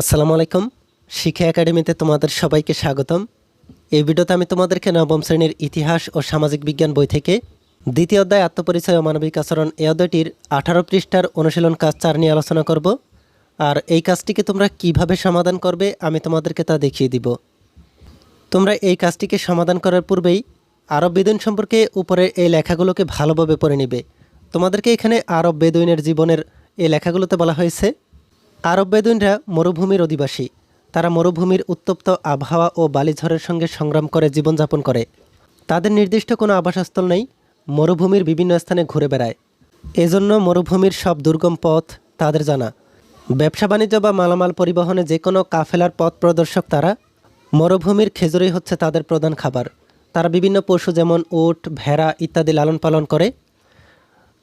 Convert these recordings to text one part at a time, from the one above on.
আসসালামু আলাইকুম। শিক্ষা একাডেমিতে তোমাদের সবাইকে স্বাগতম। এই ভিডিওতে আমি তোমাদেরকে নবম শ্রেণির ইতিহাস ও সামাজিক বিজ্ঞান বই থেকে দ্বিতীয় অধ্যায় আত্মপরিচয় ও মানবিক আচরণ এই অধ্যায়টির আঠারো পৃষ্ঠার অনুশীলন কাজ চার নিয়ে আলোচনা করব। আর এই কাজটিকে তোমরা কীভাবে সমাধান করবে আমি তোমাদেরকে তা দেখিয়ে দিব। তোমরা এই কাজটিকে সমাধান করার পূর্বেই আরব বেদুইন সম্পর্কে উপরের এই লেখাগুলোকে ভালোভাবে পড়ে নিবে। তোমাদেরকে এখানে আরব বেদুইনের জীবনের এই লেখাগুলোতে বলা হয়েছে আরব বেদুইনরা মরুভূমির অধিবাসী। তারা মরুভূমির উত্তপ্ত আবহাওয়া ও বালিঝড়ের সঙ্গে সংগ্রাম করে জীবনযাপন করে। তাদের নির্দিষ্ট কোনো আবাসস্থল নেই, মরুভূমির বিভিন্ন স্থানে ঘুরে বেড়ায়। এজন্য মরুভূমির সব দুর্গম পথ তাদের জানা। ব্যবসা বাণিজ্য বা মালামাল পরিবহনে যে কোনো কাফেলার পথ প্রদর্শক তারা। মরুভূমির খেজুরই হচ্ছে তাদের প্রধান খাবার। তারা বিভিন্ন পশু যেমন উট, ভেড়া ইত্যাদি লালন পালন করে।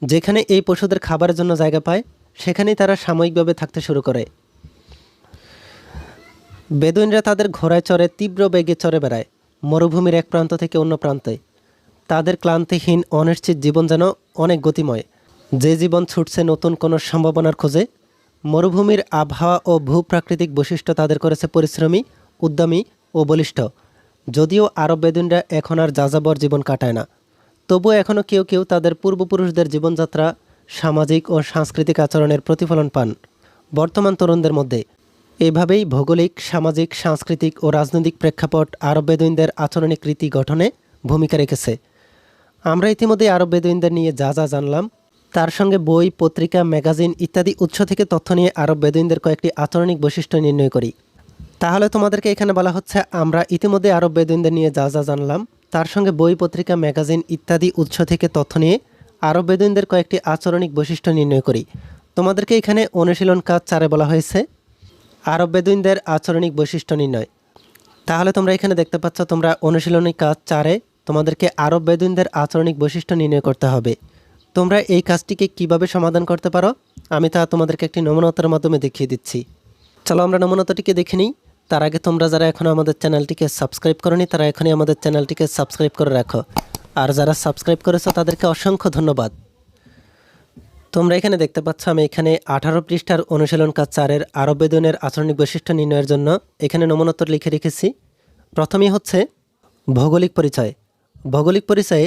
যেখানে এই পশুদের খাবারের জন্য জায়গা পায় সেখানেই তারা সাময়িকভাবে থাকতে শুরু করে। বেদুইনরা তাদের ঘোড়ায় চড়ে তীব্র বেগে চড়ে বেড়ায়। মরুভূমির এক প্রান্ত থেকে অন্য প্রান্তে। তাদের ক্লান্তিহীন, অনিশ্চিত জীবন যেন অনেক গতিময়। যে জীবন ছুটছে নতুন কোনো সম্ভাবনার খোঁজে, মরুভূমির আবহাওয়া ও ভূপ্রাকৃতিক বৈশিষ্ট্য তাদের করেছে পরিশ্রমী, উদ্যমী ও বলিষ্ঠ। যদিও আরব বেদুইনরা এখন আর যাযাবর জীবন কাটায় না। তবুও এখনও কেউ কেউ তাদের পূর্বপুরুষদের জীবনযাত্রা সামাজিক ও সাংস্কৃতিক আচরণের প্রতিফলন পান। বর্তমান তরুণদের মধ্যে এভাবেই ভৌগোলিক, সামাজিক, সাংস্কৃতিক ও রাজনৈতিক প্রেক্ষাপট আরব বেদুইনদের আচরণিক রীতি গঠনে ভূমিকা রেখেছে। আমরা ইতিমধ্যে আরব বেদুইনদের নিয়ে যা যা জানলাম, তার সঙ্গে বই, পত্রিকা, ম্যাগাজিন ইত্যাদি উৎস থেকে তথ্য নিয়ে আরব বেদুইনদের কয়েকটি আচরণিক বৈশিষ্ট্য নির্ণয় করি। তাহলে তোমাদেরকে এখানে বলা হচ্ছে, আমরা ইতিমধ্যে আরব বেদুইনদের নিয়ে যা যা জানলাম, তার সঙ্গে বই, পত্রিকা, ম্যাগাজিন ইত্যাদি উৎস থেকে তথ্য নিয়ে আরব বেদুইনদের কয়েকটি আচরণিক বৈশিষ্ট্য নির্ণয় করি। তোমাদেরকে এখানে অনুশীলন কাজ চারে বলা হয়েছে। আরব বেদুইনদের আচরণিক বৈশিষ্ট্য নির্ণয়। তাহলে তোমরা এখানে দেখতে পাচ্ছ, তোমরা অনুশীলনী কাজ চারে তোমাদেরকে আরব বেদুইনদের আচরণিক বৈশিষ্ট্য নির্ণয় করতে হবে। তোমরা এই কাজটিকে কীভাবে সমাধান করতে পারো, আমি তা তোমাদেরকে একটি নমুনতার মাধ্যমে দেখিয়ে দিচ্ছি। চলো আমরা নমুনতাটিকে দেখে নিই। তার আগে তোমরা যারা এখনও আমাদের চ্যানেলটিকে সাবস্ক্রাইব করনি, তারা এখনই আমাদের চ্যানেলটিকে সাবস্ক্রাইব করে রাখো। আর যারা সাবস্ক্রাইব করেছ, তাদেরকে অসংখ্য ধন্যবাদ। তোমরা এখানে দেখতে পাচ্ছ, আমি এখানে আঠারো পৃষ্ঠার অনুশীলন কাজ চারের আরব বেদনের আচরণিক বৈশিষ্ট্য নির্ণয়ের জন্য এখানে নমুনোত্তর লিখে রেখেছি। প্রথমেই হচ্ছে ভৌগোলিক পরিচয়। ভৌগোলিক পরিচয়ে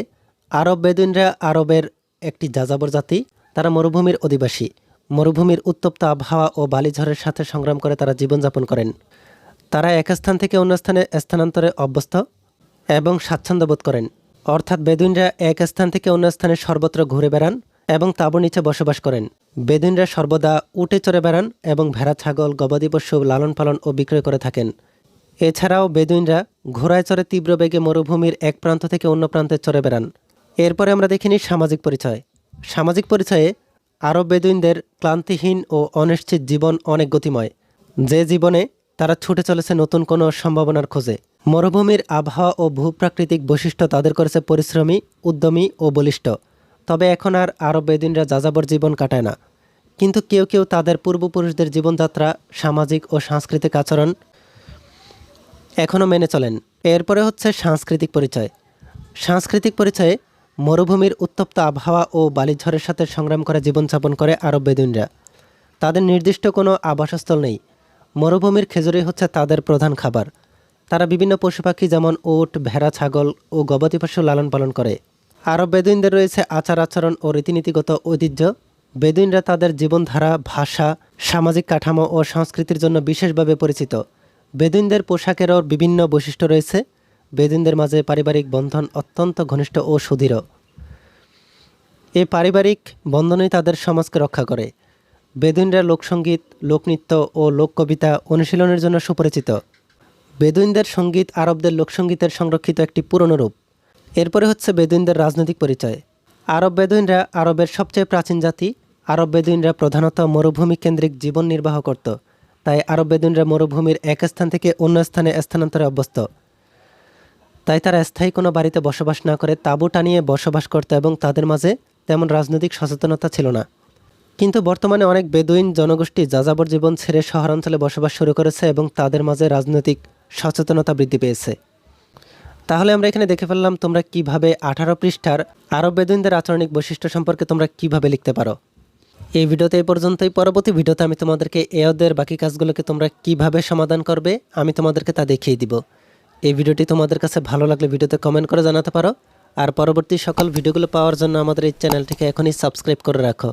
আরব বেদুইনরা আরবের একটি যাযাবর জাতি, তারা মরুভূমির অধিবাসী। মরুভূমির উত্তপ্ত আবহাওয়া ও বালিঝড়ের সাথে সংগ্রাম করে তারা জীবনযাপন করেন। তারা এক স্থান থেকে অন্য স্থানে স্থানান্তরে অভ্যস্ত এবং স্বাচ্ছন্দ্য বোধ করেন। অর্থাৎ বেদুইনরা এক স্থান থেকে অন্য স্থানে সর্বত্র ঘুরে বেড়ান এবং তাঁবুর নিচে বসবাস করেন। বেদুইনরা সর্বদা উটে চড়ে বেড়ান এবং ভেড়া, ছাগল, গবাদি পশু লালন পালন ও বিক্রয় করে থাকেন। এছাড়াও বেদুইনরা ঘোড়ায় চড়ে তীব্র বেগে মরুভূমির এক প্রান্ত থেকে অন্য প্রান্তে চড়ে বেড়ান। এরপরে আমরা দেখে নিই সামাজিক পরিচয়। সামাজিক পরিচয়ে আরব বেদুইনদের ক্লান্তিহীন ও অনিশ্চিত জীবন অনেক গতিময়। যে জীবনে তারা ছুটে চলেছে নতুন কোনো সম্ভাবনার খোঁজে। মরুভূমির আবহাওয়া ও ভূপ্রাকৃতিক বৈশিষ্ট্য তাদের করেছে পরিশ্রমী, উদ্যমী ও বলিষ্ঠ। তবে এখন আর আরব বেদিনরা যাযাবর জীবন কাটায় না। কিন্তু কেউ কেউ তাদের পূর্বপুরুষদের জীবনযাত্রা, সামাজিক ও সাংস্কৃতিক আচরণ এখনও মেনে চলেন। এরপরে হচ্ছে সাংস্কৃতিক পরিচয়। সাংস্কৃতিক পরিচয়ে মরুভূমির উত্তপ্ত আবহাওয়া ও বালিঝড়ের সাথে সংগ্রাম করে জীবনযাপন করে আরব বেদুইনরা তাদের নির্দিষ্ট কোনো আবাসস্থল নেই। মরুভূমির খেজুরি হচ্ছে তাদের প্রধান খাবার। তারা বিভিন্ন পশু পাখি যেমন উট ভেড়া, ছাগল ও গবাদি পশু লালন পালন করে। আরব বেদুইনদের রয়েছে আচার আচরণ ও রীতিনীতিগত ঐতিহ্য। বেদুইনরা তাদের জীবনধারা, ভাষা, সামাজিক কাঠামো ও সংস্কৃতির জন্য বিশেষভাবে পরিচিত। বেদুইনদের পোশাকেরও বিভিন্ন বৈশিষ্ট্য রয়েছে। বেদুইনদের মাঝে পারিবারিক বন্ধন অত্যন্ত ঘনিষ্ঠ ও সুদৃঢ়। এই পারিবারিক বন্ধনই তাদের সমাজকে রক্ষা করে। বেদুইনরা লোকসঙ্গীত লোকনৃত্য ও লোককবিতা অনুশীলনের জন্য সুপরিচিত। বেদুইনদের সংগীত আরবদের লোকসঙ্গীতের সংরক্ষিত একটি পুরনো রূপ। এরপরে হচ্ছে বেদুইনদের রাজনৈতিক পরিচয়। আরব বেদুইনরা আরবের সবচেয়ে প্রাচীন জাতি। আরব বেদুইনরা প্রধানত মরুভূমি কেন্দ্রিক জীবন নির্বাহ করত। তাই আরব বেদুইনরা মরুভূমির এক স্থান থেকে অন্য স্থানে স্থানান্তরে অভ্যস্ত। তাই তারা স্থায়ী কোনো বাড়িতে বসবাস না করে তাঁবু টানিয়ে বসবাস করত এবং তাদের মাঝে তেমন রাজনৈতিক সচেতনতা ছিল না। কিন্তু বর্তমানে অনেক বেদুইন জনগোষ্ঠী যাযাবর জীবন ছেড়ে শহরাঞ্চলে বসবাস শুরু করেছে এবং তাদের মাঝে রাজনৈতিক সচেতনতা বৃদ্ধি পেয়েছে। তাহলে আমরা এখানে দেখে ফেললাম তোমরা কীভাবে আঠারো পৃষ্ঠার আরব বেদুইনদের আচরণিক বৈশিষ্ট্য সম্পর্কে তোমরা কীভাবে লিখতে পারো। এই ভিডিওতে এই পর্যন্তই। পরবর্তী ভিডিওতে আমি তোমাদেরকে এ অধ্যায়ের বাকি কাজগুলোকে তোমরা কীভাবে সমাধান করবে আমি তোমাদেরকে তা দেখিয়ে দিব। এই ভিডিওটি তোমাদের কাছে ভালো লাগলে ভিডিওতে কমেন্ট করে জানাতে পারো। আর পরবর্তী সকল ভিডিওগুলো পাওয়ার জন্য আমাদের এই চ্যানেলটিকে এখনই সাবস্ক্রাইব করে রাখো।